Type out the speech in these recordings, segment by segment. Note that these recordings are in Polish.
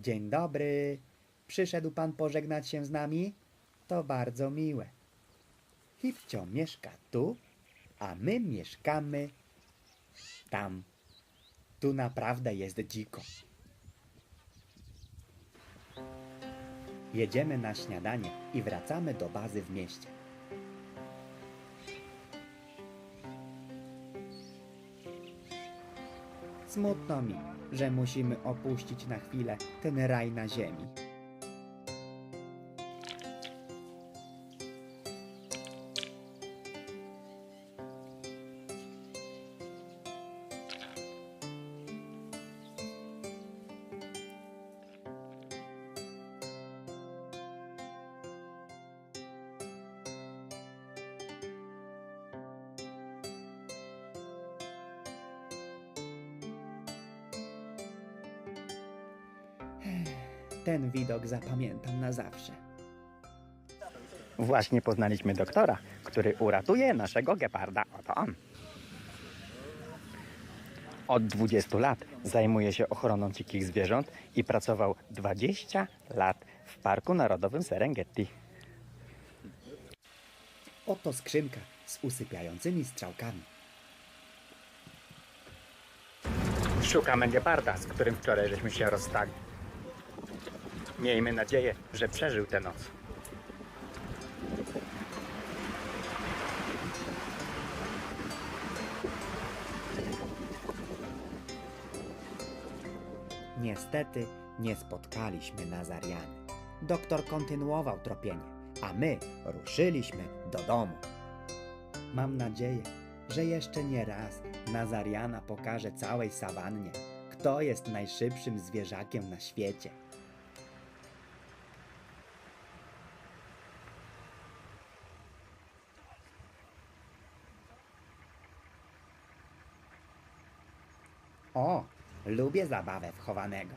Dzień dobry. Przyszedł pan pożegnać się z nami? To bardzo miłe. Hipcio mieszka tu, a my mieszkamy tam. Tu naprawdę jest dziko. Jedziemy na śniadanie i wracamy do bazy w mieście. Smutno mi, że musimy opuścić na chwilę ten raj na ziemi. Ten widok zapamiętam na zawsze. Właśnie poznaliśmy doktora, który uratuje naszego geparda. Oto on. Od 20 lat zajmuje się ochroną dzikich zwierząt i pracował 20 lat w Parku Narodowym Serengeti. Oto skrzynka z usypiającymi strzałkami. Szukamy geparda, z którym wczoraj żeśmy się rozstali. Miejmy nadzieję, że przeżył tę noc. Niestety nie spotkaliśmy Nazariany. Doktor kontynuował tropienie, a my ruszyliśmy do domu. Mam nadzieję, że jeszcze nie raz Nazariana pokaże całej sawannie, kto jest najszybszym zwierzakiem na świecie. O, lubię zabawę wchowanego.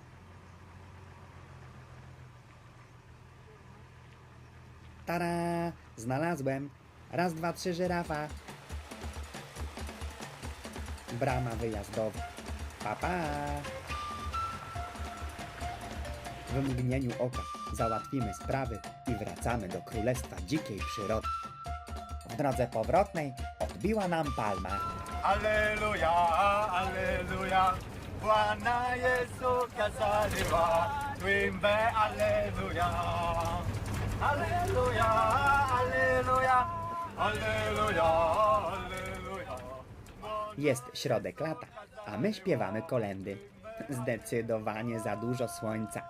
Tara! Znalazłem. Raz, dwa, trzy, żyrafa. Brama wyjazdowa. Pa, pa. W mgnieniu oka załatwimy sprawy i wracamy do królestwa dzikiej przyrody. W drodze powrotnej odbiła nam palma. Aleluja, aleluja, Bwana Yesu kazaliwa, twimbe aleluja. Aleluja, aleluja, aleluja, aleluja. Jest środek lata, a my śpiewamy kolendy. Zdecydowanie za dużo słońca.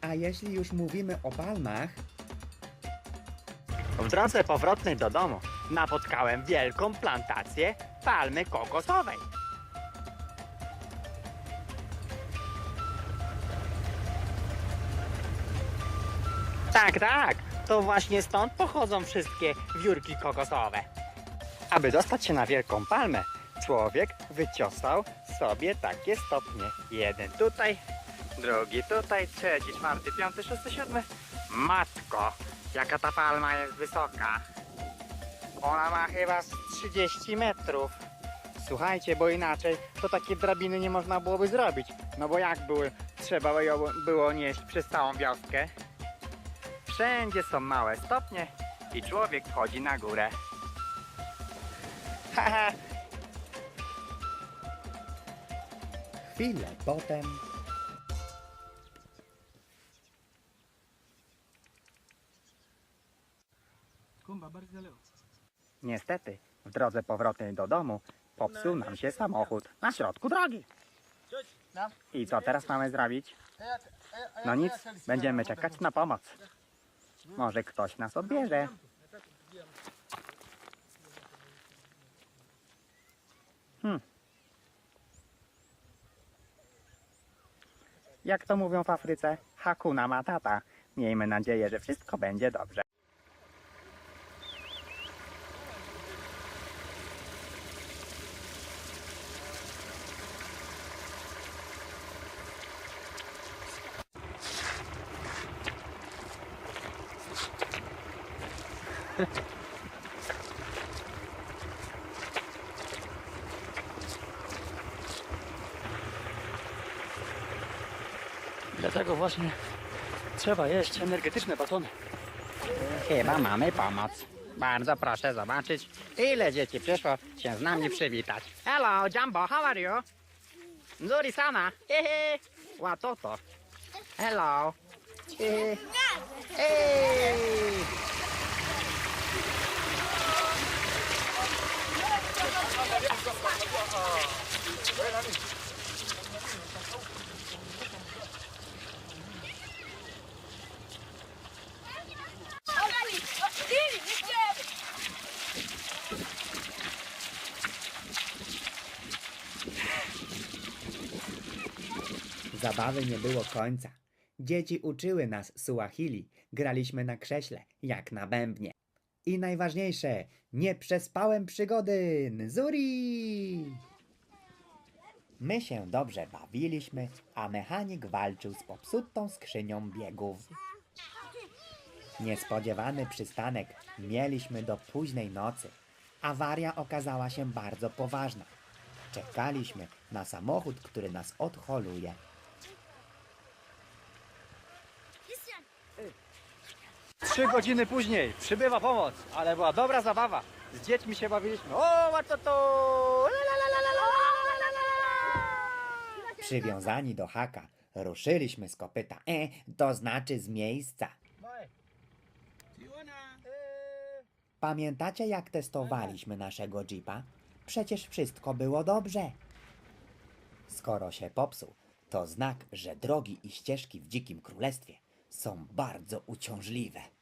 A jeśli już mówimy o palmach, W drodze powrotnej do domu napotkałem wielką plantację palmy kokosowej. Tak, tak, to właśnie stąd pochodzą wszystkie wiórki kokosowe. Aby dostać się na wielką palmę, człowiek wyciosał sobie takie stopnie. Jeden tutaj, drugi tutaj, trzeci, czwarty, piąty, szósty, siódmy. Matko, jaka ta palma jest wysoka. Ona ma chyba z 30 metrów. Słuchajcie, bo inaczej to takie drabiny nie można byłoby zrobić. No bo jak były, trzeba ją było nieść przez całą wioskę. Wszędzie są małe stopnie i człowiek wchodzi na górę. Haha, chwilę potem niestety w drodze powrotnej do domu popsuł nam się samochód na środku drogi. I co teraz mamy zrobić? No nic, będziemy czekać na pomoc. Może ktoś nas odbierze. Hmm. Jak to mówią w Afryce, Hakuna Matata. Miejmy nadzieję, że wszystko będzie dobrze. Dlatego właśnie trzeba jeść energetyczne batony. Chyba mamy pomoc. Bardzo proszę zobaczyć, ile dzieci przyszło się z nami przywitać. Hello, Jumbo, how are you? Nzuri sana. Hehe. Watoto. Hello. Hehe. Hey. Zabawy nie było końca. Dzieci uczyły nas suahili, graliśmy na krześle, jak na bębnie. I najważniejsze, nie przespałem przygody, Nzuri! My się dobrze bawiliśmy, a mechanik walczył z popsutą skrzynią biegów. Niespodziewany przystanek mieliśmy do późnej nocy. Awaria okazała się bardzo poważna. Czekaliśmy na samochód, który nas odholuje. Trzy godziny później przybywa pomoc, ale była dobra zabawa. Z dziećmi się bawiliśmy. O, a co to? Przywiązani do haka, ruszyliśmy z kopyta E, to znaczy z miejsca. Pamiętacie jak testowaliśmy naszego jeepa? Przecież wszystko było dobrze. Skoro się popsuł, to znak, że drogi i ścieżki w dzikim królestwie są bardzo uciążliwe.